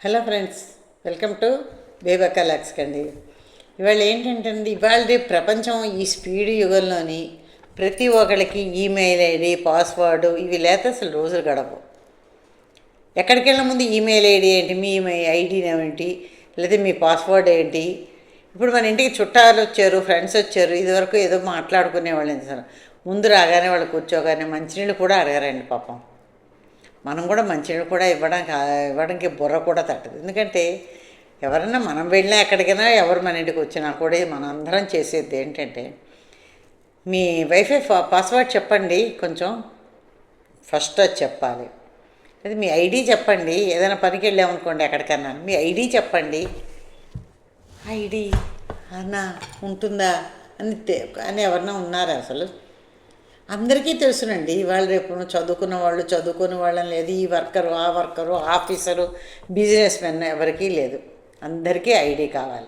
Hello friends welcome to బేబక్క కలాక్స్ అండి ఇవాళ ఏంటంటే అండి ఇవాళ ప్రపంచం ఈ స్పీడ్ యుగంలోని ప్రతి ఒక్కరికి ఈమెయిల్ ఐడి పాస్వర్డ్ ఇవి లేకపోతే అసలు రోజులు గడపవు ఎక్కడికి వెళ్ళిన ముందు ఈమెయిల్ ఐడి ఏంటి మీ ఐడి ఏమిటి లేదా మీ పాస్వర్డ్ ఏంటి? ఇప్పుడు మన ఇంటికి చుట్టాలు వచ్చారు ఫ్రెండ్స్ వచ్చారు ఇదివరకు ఏదో మాట్లాడుకునేవాళ్ళు సార్. ముందు రాగానే వాళ్ళు కూర్చోగానే మంచినీళ్ళు కూడా అడగారండి పాపం. మనం కూడా మంచిగా కూడా ఇవ్వడానికి ఇవ్వడానికి బుర్ర కూడా తట్టదు. ఎందుకంటే ఎవరైనా మనం వెళ్ళినా ఎక్కడికైనా ఎవరు మన ఇంటికి వచ్చినా కూడా మనం అందరం చేసేది ఏంటంటే మీ వైఫై పాస్వర్డ్ చెప్పండి కొంచెం ఫస్ట్ అది చెప్పాలి. అది మీ ఐడి చెప్పండి ఏదైనా పనికి వెళ్ళామనుకోండి ఎక్కడికన్నా మీ ఐడి చెప్పండి. ఐడి అన్నా ఉంటుందా అని అని ఎవరన్నా ఉన్నారా అసలు? అందరికీ తెలుసునండి. వాళ్ళు రేపు చదువుకున్న వాళ్ళు చదువుకునే వాళ్ళని లేదు. ఈ వర్కరు ఆ వర్కరు ఆఫీసరు బిజినెస్ మెన్ ఎవరికీ లేదు. అందరికీ ఐడి కావాలి.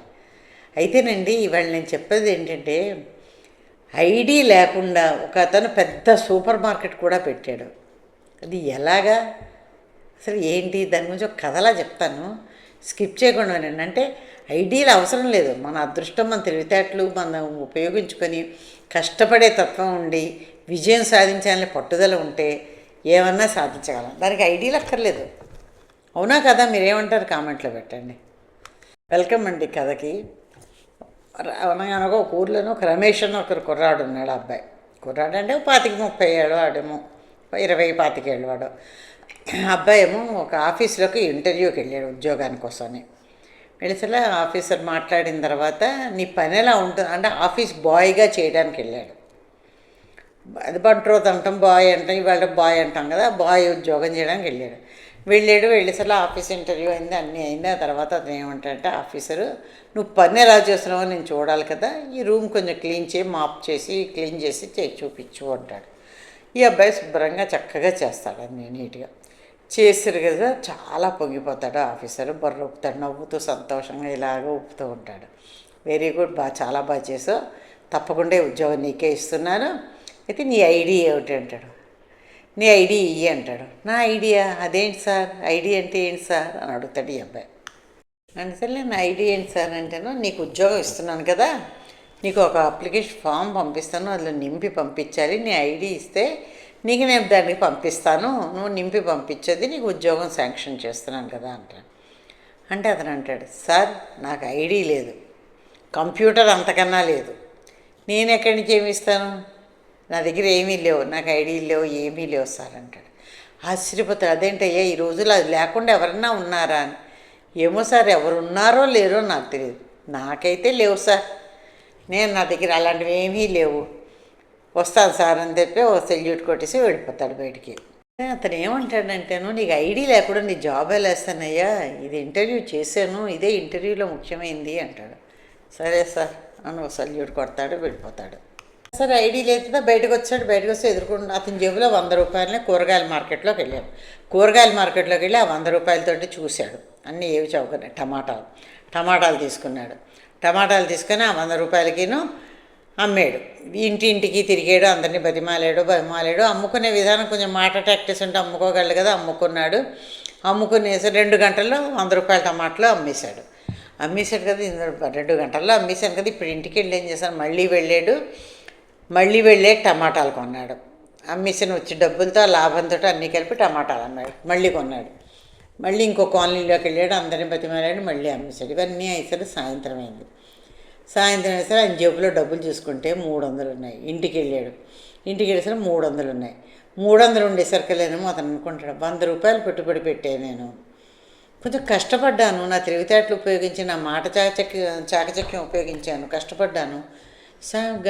అయితేనండి ఇవాళ నేను చెప్పేది ఏంటంటే ఐడి లేకుండా ఒక అతను పెద్ద సూపర్ మార్కెట్ కూడా పెట్టాడు. అది ఎలాగా? అసలు ఏంటి? దాని గురించి ఒక కథలా చెప్తాను. స్కిప్ చేయకుండా నేను అంటే ఐడియాలు అవసరం లేదు. మన అదృష్టం మన తెలివితేటలు మనం ఉపయోగించుకొని కష్టపడే తత్వం ఉండి విజయం సాధించాలని పట్టుదల ఉంటే ఏమన్నా సాధించగలం. దానికి ఐడియాలు అక్కర్లేదు. అవునా కదా? మీరేమంటారు కామెంట్లో పెట్టండి. వెల్కమ్ అండి కథకి. అనగా ఒక ఊర్లోనూ ఒక రమేష్ అని ఒకరు కుర్రాడు ఉన్నాడు అబ్బాయి. కుర్రాడు అంటే పాతిక ముప్పై ఏళ్ళు వాడేమో ఇరవై పాతిక ఏళ్ళు వాడు. అబ్బాయి ఏమో ఒక ఆఫీస్లోకి ఇంటర్వ్యూకి వెళ్ళాడు ఉద్యోగాని కోసమని. వెళిసలా ఆఫీసర్ మాట్లాడిన తర్వాత నీ పని ఎలా ఉంటుంది అంటే ఆఫీస్ బాయ్గా చేయడానికి వెళ్ళాడు. అది బంట్రోత్ అంటాం బాయ్ అంటాం ఇవాళ బాయ్ అంటాం కదా బాయ్ ఉద్యోగం చేయడానికి వెళ్ళాడు. వెళ్ళాడు వెళ్ళేసరికి ఆఫీస్ ఇంటర్వ్యూ అయింది అన్నీ అయింది. ఆ తర్వాత అతను ఏమంటాడంటే ఆఫీసరు నువ్వు పని ఎలా చేస్తున్నావో నేను చూడాలి కదా ఈ రూమ్ కొంచెం క్లీన్ చేయి మాప్ చేసి క్లీన్ చేసి చూపించు అంటాడు. ఈ అబ్బాయి శుభ్రంగా చక్కగా చేస్తాడు అన్నీ నీట్గా. చేసారు కదా చాలా పొంగిపోతాడు ఆఫీసర్ బర్ర ఊపుతాడు నవ్వుతూ సంతోషంగా ఇలాగ ఊపుతూ ఉంటాడు. వెరీ గుడ్ బాగా చాలా బాగా చేసావు. తప్పకుండా ఉద్యోగం నీకే ఇస్తున్నాను. అయితే నీ ఐడి ఏమిటి అంటాడు. నీ ఐడి ఇయ్యి అంటాడు. నా ఐడియా? అదేంటి సార్? ఐడి అంటే ఏంటి సార్? అని అడుగుతాడు ఈ అబ్బాయి. అంటే నా ఐడి ఏంటి సార్ అంటేను నీకు ఉద్యోగం ఇస్తున్నాను కదా. నీకు ఒక అప్లికేషన్ ఫామ్ పంపిస్తాను అందులో నింపి పంపించాలి. నీ ఐడి ఇస్తే నీకు నేను దానికి పంపిస్తాను. నువ్వు నింపి పంపించేది నీకు ఉద్యోగం శాంక్షన్ చేస్తున్నాను కదా అంటాను అంటే అతను అంటాడు సార్ నాకు ఐడి లేదు. కంప్యూటర్ అంతకన్నా లేదు. నేను ఎక్కడి నుంచి ఏమి ఇస్తాను? నా దగ్గర ఏమీ లేవు నాకు ఐడి లేవు ఏమీ లేవు సార్ అంటాడు. ఆశ్చర్యపోతాడు. అదేంటయ్యా ఈ రోజులు అది లేకుండా ఎవరన్నా ఉన్నారా అని. ఏమో సార్ ఎవరు ఉన్నారో లేరో నాకు తెలియదు నాకైతే లేవు సార్. నేను నా దగ్గర అలాంటివి ఏమీ లేవు. వస్తాను సార్ అని చెప్పి ఓ సెల్యూట్ కొట్టేసి వెళ్ళిపోతాడు బయటికి. అతను ఏమంటాడంటేను నీకు ఐడి లేకుండా నీ జాబ్ వెళ్ళేస్తానయ్యా ఇది ఇంటర్వ్యూ చేశాను ఇదే ఇంటర్వ్యూలో ముఖ్యమైంది అంటాడు. సరే సార్ అని ఒక సల్యూట్ కొడతాడు వెళ్ళిపోతాడు. సరే ఐడి లేదా బయటకు వచ్చాడు బయటకు వస్తే ఎదుర్కొని అతని జేబులో వంద రూపాయలని కూరగాయల మార్కెట్లోకి వెళ్ళాడు. కూరగాయల మార్కెట్లోకి వెళ్ళి ఆ వంద రూపాయలతోటి చూశాడు. అన్నీ ఏవి చౌకనే టమాటాలు. టమాటాలు తీసుకున్నాడు. టమాటాలు తీసుకొని ఆ వంద రూపాయలకిను అమ్మాడు. ఇంటి ఇంటికి తిరిగాడు అందరినీ బతిమాలాడు బతిమాలాడు. అమ్ముకునే విధానం కొంచెం మాట ప్రాక్టీస్ ఉంటే అమ్ముకోగలడు కదా అమ్ముకున్నాడు. అమ్ముకునేసి రెండు గంటల్లో వంద రూపాయల టమాటాలు అమ్మేశాడు. అమ్మేశాడు కదా రెండు గంటల్లో అమ్మేశాను కదా ఇప్పుడు ఇంటికి వెళ్ళి ఏం చేశాను? మళ్ళీ వెళ్ళాడు. మళ్ళీ వెళ్ళే టమాటాలు కొన్నాడు. అమ్మేసిన వచ్చి డబ్బులతో లాభంతో అన్నీ కలిపి టమాటాలు అమ్మాడు. మళ్ళీ కొన్నాడు. మళ్ళీ ఇంకో కాలనీలోకి వెళ్ళాడు అందరిని బతిమాలాడు మళ్ళీ అమ్మేశాడు. ఇవన్నీ అయితే సాయంత్రం అయింది. సాయంత్రం వేసరికి ఆయన జేబులో డబ్బులు చూసుకుంటే మూడు వందలు ఉన్నాయి. ఇంటికి వెళ్ళాడు. ఇంటికి వెళ్ళేసరికి మూడు వందలు ఉన్నాయి. మూడు వందలు ఉండేసరికలేనేమో అతను అనుకుంటాడు వంద రూపాయలు పెట్టుబడి పెట్టే నేను. కొంచెం కష్టపడ్డాను. నా తెలివితేటలు ఉపయోగించి నా మాట చాకచక్యం చాకచక్యం ఉపయోగించాను. కష్టపడ్డాను.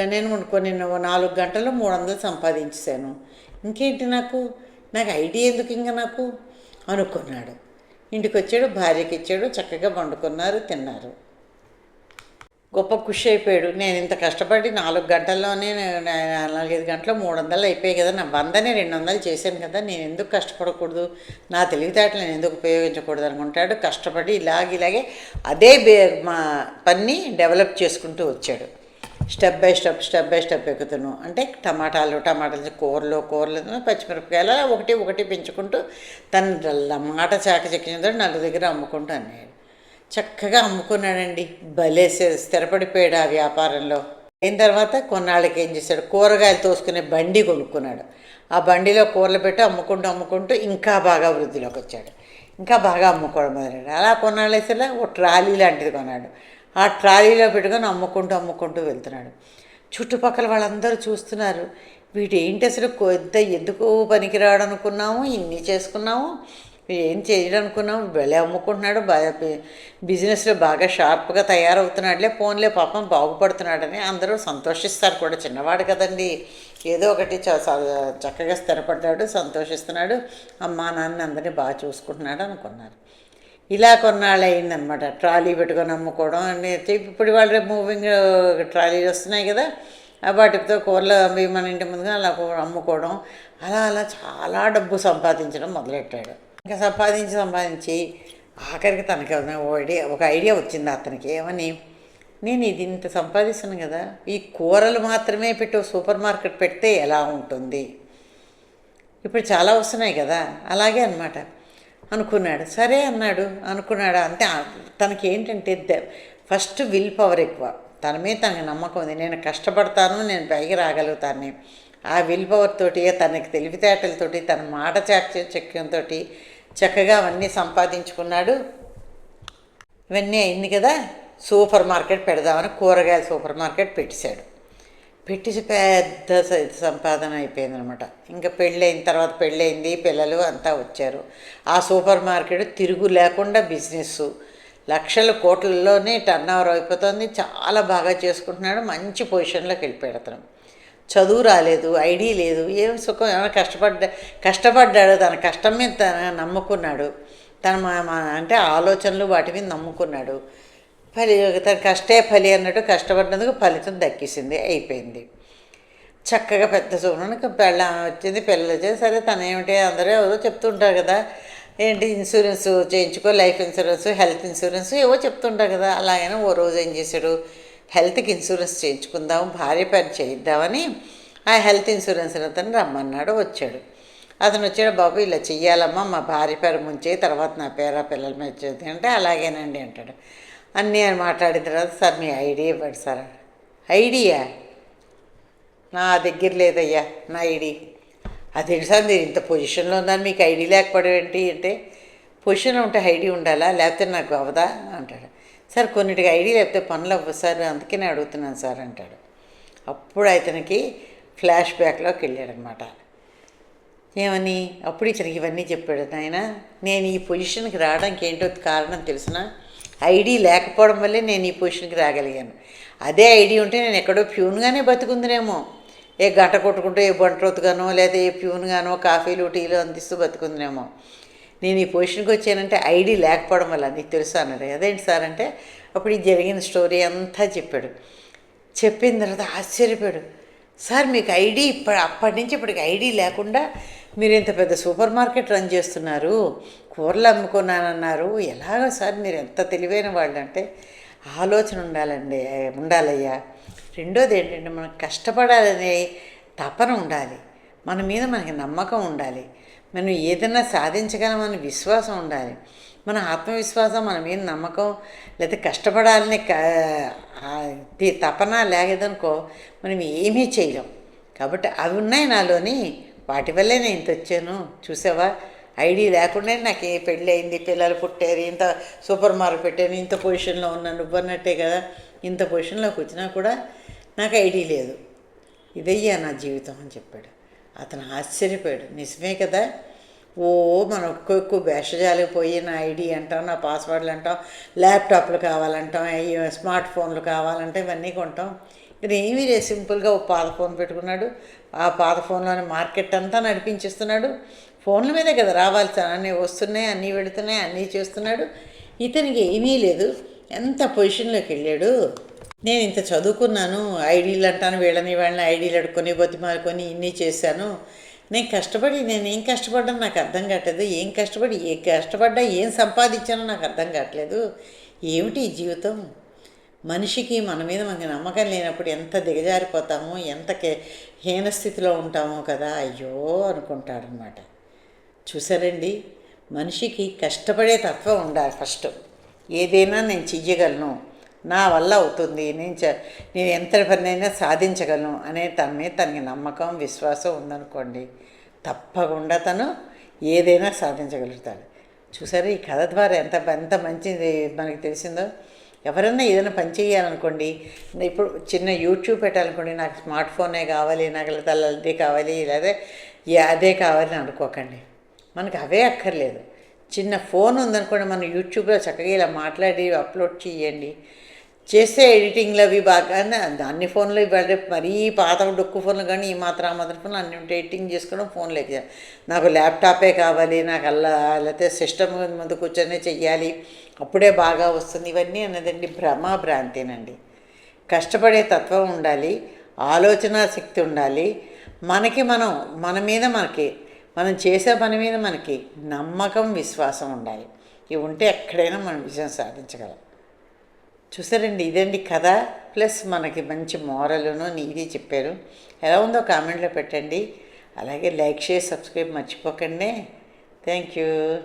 నేను కొన్ని నాలుగు గంటల్లో మూడు వందలు సంపాదించాను ఇంకేంటి నాకు? నాకు ఐడియా ఎందుకు ఇంకా నాకు? అనుకున్నాడు. ఇంటికి వచ్చాడు భార్యకి ఇచ్చాడు చక్కగా వండుకున్నారు తిన్నారు. గొప్ప ఖుషి అయిపోయాడు. నేను ఇంత కష్టపడి నాలుగు గంటల్లోనే నాలుగైదు గంటలు మూడు వందలు అయిపోయాయి కదా. నా వందనే రెండు వందలు చేశాను కదా. నేను ఎందుకు కష్టపడకూడదు? నా తెలివితేటలు నేను ఎందుకు ఉపయోగించకూడదు అనుకుంటాడు. కష్టపడి ఇలాగ ఇలాగే అదే బే మా పని డెవలప్ చేసుకుంటూ వచ్చాడు. Step by step step by step ఎక్కుతున్నాను అంటే టమాటాలు టమాటాలు కూరలు కూరలు పచ్చిమిరపకాయలు అలా ఒకటి ఒకటి పెంచుకుంటూ తన మాట చాక చెక్కిన నలుగురు దగ్గర అమ్ముకుంటూ అన్నాడు. చక్కగా అమ్ముకున్నాడండి. భలే స్థిరపడిపోయాడు ఆ వ్యాపారంలో. అయిన తర్వాత కొన్నాళ్ళకి ఏం చేశాడు? కూరగాయలు తోసుకునే బండి కొనుక్కున్నాడు. ఆ బండిలో కూరలు పెట్టి అమ్ముకుంటూ అమ్ముకుంటూ ఇంకా బాగా వృద్ధిలోకి వచ్చాడు. ఇంకా బాగా అమ్ముకోవడం మొదలైనాడు అలా కొన్నాళ్ళు వేసేలా ఓ ట్రాలీ లాంటిది కొన్నాడు. ఆ ట్రాలీలో పెట్టుకొని అమ్ముకుంటూ అమ్ముకుంటూ వెళ్తున్నాడు. చుట్టుపక్కల వాళ్ళందరూ చూస్తున్నారు. వీటి ఏంటి అసలు కొద్ద ఎందుకు పనికిరాడు అనుకున్నాము ఇన్ని చేసుకున్నాము? ఏం చేయడం అనుకున్నాము వెళ్ళి అమ్ముకుంటున్నాడు. బాగా బిజినెస్లో బాగా షార్ప్గా తయారవుతున్నాడులే. ఫోన్లే పాపం బాగుపడుతున్నాడని అందరూ సంతోషిస్తారు కూడా. చిన్నవాడు కదండి. ఏదో ఒకటి చ- చ- చక్కగా స్థిరపడ్డాడు సంతోషిస్తున్నాడు. అమ్మా నాన్న అందరినీ బాగా చూసుకుంటున్నాడు అనుకున్నారు. ఇలా కొన్నాళ్ళు అయిందనమాట ట్రాలీ పెట్టుకొని అమ్ముకోవడం అని ఇప్పుడు వాళ్ళు రేపు మూవింగ్ ట్రాలీలు వస్తున్నాయి కదా ఆ వాటితో కూరలు అవి మన ఇంటి ముందుగా అలా అమ్ముకోవడం అలా అలా చాలా డబ్బు సంపాదించడం మొదలెట్టాడు. ఇంకా సంపాదించి సంపాదించి ఆఖరికి తనకి ఒక ఐడియా ఒక ఐడియా వచ్చింది అతనికి. ఏమని? నేను ఇది ఇంత సంపాదిస్తాను కదా ఈ కూరలు మాత్రమే పెట్టి సూపర్ మార్కెట్ పెడితే ఎలా ఉంటుంది? ఇప్పుడు చాలా వస్తున్నాయి కదా అలాగే అనమాట అనుకున్నాడు. సరే అన్నాడు. అనుకున్నాడు? అంటే తనకి ఏంటంటే ఫస్ట్ విల్ పవర్ ఎక్కువ. తన మీద తనకి నమ్మకం ఉంది. నేను కష్టపడతాను నేను పైకి రాగలుగుతాను. ఆ విల్ పవర్ తోటి తనకి తెలివితేటలతోటి తన మాట చాక్ చక్యంతో చక్కగా అవన్నీ సంపాదించుకున్నాడు. ఇవన్నీ అయింది కదా. సూపర్ మార్కెట్ పెడదామని కూరగాయల సూపర్ మార్కెట్ పెట్టేశాడు. పెట్టేసి పెద్ద సంపాదన అయిపోయింది అనమాట ఇంకా పెళ్ళైన తర్వాత పెళ్ళయింది పిల్లలు అంతా వచ్చారు. ఆ సూపర్ మార్కెట్ తిరుగు లేకుండా బిజినెస్ లక్షల కోట్లలోనే టర్న్ ఓవర్ అయిపోతుంది. చాలా బాగా చేసుకుంటున్నాడు. మంచి పొజిషన్లోకి వెళ్ళిపోయాడు అతను. చదువు రాలేదు ఐడి లేదు. ఏం సుఖం? ఏమైనా కష్టపడ్డా కష్టపడ్డాడు. తన కష్టం మీద తన నమ్ముకున్నాడు. తన మా- మా- అంటే ఆలోచనలు వాటి మీద నమ్ముకున్నాడు. ఫలి తన కష్టే ఫలి అన్నట్టు కష్టపడినందుకు ఫలితం దక్కేసింది అయిపోయింది. చక్కగా పెద్ద చూడడానికి పెళ్ళ వచ్చింది పిల్లలు వచ్చేది సరే తను ఏమిటి అందరూ ఏదో చెప్తుంటారు కదా ఏంటి ఇన్సూరెన్స్ చేయించుకో లైఫ్ ఇన్సూరెన్స్ హెల్త్ ఇన్సూరెన్స్ ఏవో చెప్తుంటారు కదా అలాగనే ఓ రోజు ఏం చేశాడు హెల్త్కి ఇన్సూరెన్స్ చేయించుకుందాం భార్య పని చేయిద్దామని ఆ హెల్త్ ఇన్సూరెన్స్ అతను రమ్మన్నాడు వచ్చాడు. అతను వచ్చాడు బాబు ఇలా చెయ్యాలమ్మా మా భార్య పేరు ముంచే తర్వాత నా పేర పిల్లల మీద చేతి అంటే అలాగేనండి అంటాడు. అన్నీ అని మాట్లాడిన తర్వాత సార్ మీ ఐడియా ఇవ్వండి సార్. ఐడియా? నా దగ్గర లేదయ్యా నా ఐడి. అదేంటి సార్ మీరు ఇంత పొజిషన్లో ఉందని మీకు ఐడి లేకపోవడం ఏంటి? అంటే పొజిషన్లో ఉంటే ఐడి ఉండాలా లేకపోతే నాకు అవదా అంటాడు. సార్ కొన్నిటికి ఐడి లేకపోతే పనులు అవ్వదు సార్ అందుకే నేను అడుగుతున్నాను సార్ అంటాడు. అప్పుడు అతనికి ఫ్లాష్ బ్యాక్లోకి వెళ్ళాడనమాట. ఏమని? అప్పుడు ఇతనికి ఇవన్నీ చెప్పాడు. నాయన నేను ఈ పొజిషన్కి రావడానికి ఏంటో కారణం తెలిసిన ఐడి లేకపోవడం వల్లే నేను ఈ పొజిషన్కి రాగలిగాను. అదే ఐడి ఉంటే నేను ఎక్కడో ప్యూన్గానే బతుకుందినేమో. ఏ గంట కొట్టుకుంటూ ఏ బంట్రోతుగానో లేదా ఏ ప్యూన్గానో కాఫీలు టీలు అందిస్తూ బతుకుందినేమో. నేను ఈ పొజిషన్కి వచ్చానంటే ఐడి లేకపోవడం వల్ల నీకు తెలుసు అన్నాడు. అదేంటి సార్? అంటే అప్పుడు ఈ జరిగిన స్టోరీ అంతా చెప్పాడు. చెప్పిన తర్వాత ఆశ్చర్యపోయాడు. సార్ మీకు ఐడి ఇప్పటి అప్పటి నుంచి ఇప్పటికి ఐడి లేకుండా మీరు ఇంత పెద్ద సూపర్ మార్కెట్ రన్ చేస్తున్నారు. కూరలు అమ్ముకున్నానన్నారు. ఎలాగో సార్ మీరు ఎంత తెలివైన వాళ్ళు అంటే ఆలోచన ఉండాలండి ఉండాలయ్యా. రెండోది ఏంటంటే మనం కష్టపడాలనే తపన ఉండాలి. మన మీద మనకి నమ్మకం ఉండాలి. మనం ఏదైనా సాధించగలమని విశ్వాసం ఉండాలి. మన ఆత్మవిశ్వాసం మన మీద నమ్మకం లేదా కష్టపడాలని తపన లేదనుకో మనం ఏమీ చేయలేం. కాబట్టి అవి ఉన్నాయి నాలోని. వాటి వల్లే నేను ఇంత వచ్చాను. చూసావా? ఐడి లేకుండా నాకు ఏ పెళ్ళి అయింది పిల్లలు పుట్టారు ఇంత సూపర్ మార్కెట్ పెట్టాను ఇంత పొజిషన్లో ఉన్నా నువ్వన్నట్టే కదా. ఇంత పొజిషన్లోకి వచ్చినా కూడా నాకు ఐడి లేదు. ఇదయ్యా నా జీవితం అని చెప్పాడు. అతను ఆశ్చర్యపోయాడు. నిజమే కదా? ఓ మనం ఎక్కువ ఎక్కువ భేషజాలకు పోయి నా ఐడి అంటాం నా పాస్వర్డ్లు అంటాం ల్యాప్టాప్లు కావాలంటాం స్మార్ట్ ఫోన్లు కావాలంటే ఇవన్నీ కొంటాం. ఇది ఏమీ లేదు సింపుల్గా ఓ పాత ఫోన్ పెట్టుకున్నాడు. ఆ పాత ఫోన్లోని మార్కెట్ అంతా నడిపించేస్తున్నాడు. ఫోన్ల మీదే కదా రావాల్సిన అన్నీ వస్తున్నాయి అన్నీ పెడుతున్నాయి అన్నీ చేస్తున్నాడు. ఇతనికి ఏమీ లేదు. ఎంత పొజిషన్లోకి వెళ్ళాడు? నేను ఇంత చదువుకున్నాను ఐడీలు అంటాను వీళ్ళని వాళ్ళని ఐడీలు అడుక్కొని బతిమాలుకొని ఇన్ని చేశాను. నేను కష్టపడి నేను ఏం కష్టపడ్డాను నాకు అర్థం కావట్లేదు. ఏం కష్టపడి ఏ కష్టపడ్డా ఏం సంపాదించానో నాకు అర్థం కావట్లేదు. ఏమిటి ఈ జీవితం? మనిషికి మన మీద మనకి నమ్మకం లేనప్పుడు ఎంత దిగజారిపోతామో ఎంత కే- ఉంటామో కదా? అయ్యో అనుకుంటాడనమాట చూసారండి మనిషికి కష్టపడే తత్వం ఉండాలి ఫస్ట్. ఏదైనా నేను చెయ్యగలను. నా వల్ల అవుతుంది. నేను చ నేను ఎంత పనినైనా సాధించగలను అనే తన మీద తనకి నమ్మకం విశ్వాసం ఉందనుకోండి. తప్పకుండా తను ఏదైనా సాధించగలుగుతాడు. చూసారా ఈ కథ ద్వారా ఎంత ఎంత మంచిది మనకి తెలిసిందో? ఎవరన్నా ఏదైనా పని చేయాలనుకోండి ఇప్పుడు చిన్న యూట్యూబ్ పెట్టాలనుకోండి నాకు స్మార్ట్ ఫోనే కావాలి నాకు లేదా అదే కావాలి లేదా అదే కావాలి అని అనుకోకండి. మనకి అవే అక్కర్లేదు. చిన్న ఫోన్ ఉందనుకోండి మనం యూట్యూబ్లో చక్కగా ఇలా మాట్లాడి అప్లోడ్ చేయండి. చేస్తే ఎడిటింగ్లు అవి బాగా అన్ని ఫోన్లు ఇవాళ మరీ పాత డొక్కు ఫోన్లు కానీ ఈ మాత్రం ఆ మాత్రం ఫోన్లు అన్ని ఉంటే ఎడిటింగ్ చేసుకోవడం ఫోన్లో ఎక్కించాలి నాకు ల్యాప్టాపే కావాలి నాకు అలా లేకపోతే సిస్టమ్ ముందు కూర్చొని చెయ్యాలి అప్పుడే బాగా వస్తుంది ఇవన్నీ అన్నదండి భ్రమ భ్రాంతినండి. కష్టపడే తత్వం ఉండాలి ఆలోచన శక్తి ఉండాలి మనకి మనం మన మీద మనకి మనం చేసే పని మీద మనకి నమ్మకం విశ్వాసం ఉండాలి. ఇవి ఉంటే ఎక్కడైనా మనం విజయం సాధించగలం. చూసారండి ఇదండి కథ. ప్లస్ మనకి మంచి మోరలును నీది చెప్పారు. ఎలా ఉందో కామెంట్లో పెట్టండి. అలాగే లైక్ షేర్ సబ్స్క్రైబ్ మర్చిపోకండి. Thank you.